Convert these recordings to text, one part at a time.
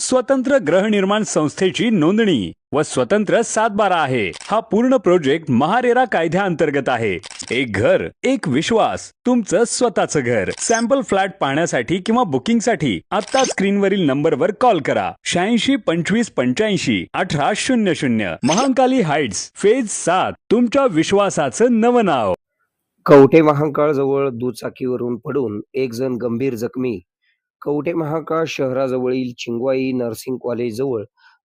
स्वतंत्र गृहनिर्माण संस्थेची नोंदणी व स्वतंत्र सातबारा आहे. हा पूर्ण प्रोजेक्ट महारेरा कायद्याअंतर्गत आहे. एक घर एक विश्वास तुमचं स्वतःचं घर. सॅम्पल फ्लॅट पाहण्यासाठी किंवा बुकिंगसाठी आता स्क्रीनवरील नंबरवर कॉल करा. शहाऐंशी पंचवीस पंच्याऐंशी अठरा शून्य शून्य. महांकाली हाइट्स फेज सात तुमच्या विश्वासाचं नवं नाव. कवठे महांकाळ जवळ दुचाकीवरून पडून एक जण गंभीर जखमी कवठे महाकाळ शहराजवळील चिंगवाई नर्सिंग कॉलेज जवळ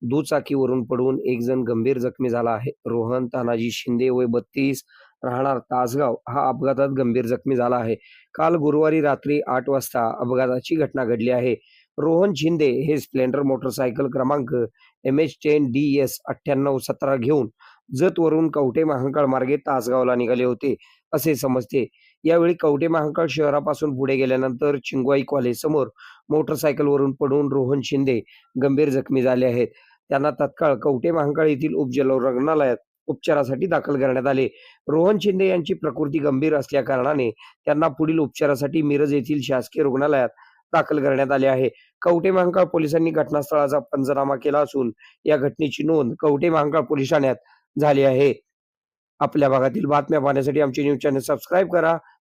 दुचाकीवरून पडून एक जण गंभीर जखमी झाला आहे. रोहन तानाजी शिंदे वय बत्तीस राहणार तासगाव. हा अपघातात गंभीर जखमी झाला आहे. काल गुरुवारी रात्री आठ वाजता अपघाताची घटना घडली आहे. रोहन शिंदे हे स्प्लेंडर मोटरसायकल क्रमांक M H ten D S अठ्ठ्याण्णव सतरा घेऊन जतवरून कवठे महाकाळ मार्गे तासगावला निघाले होते असे समजते. यावेळी कवटे महांकाळ शहरापासून पुढे गेल्यानंतर चिंगवाई कॉलेज समोर मोटरसायकलवरून पडून रोहन शिंदे गंभीर जखमी झाले आहेत. त्यांना तत्काळ कवटे महांकाळ येथील उपजल रुग्णालयात उपचारासाठी दाखल करण्यात आले. रोहन शिंदे यांची प्रकृती गंभीर असल्या कारणाने त्यांना पुढील उपचारासाठी मिरज येथील शासकीय रुग्णालयात दाखल करण्यात आले आहे. कवटे महांकाळ पोलिसांनी घटनास्थळाचा पंचनामा केला असून या घटनेची नोंद कवटे महांकाळ पोलीस ठाण्यात झाली आहे. आपल्या भागातील बातम्या पाहण्यासाठी आमचे न्यूज चॅनल सबस्क्राईब करा.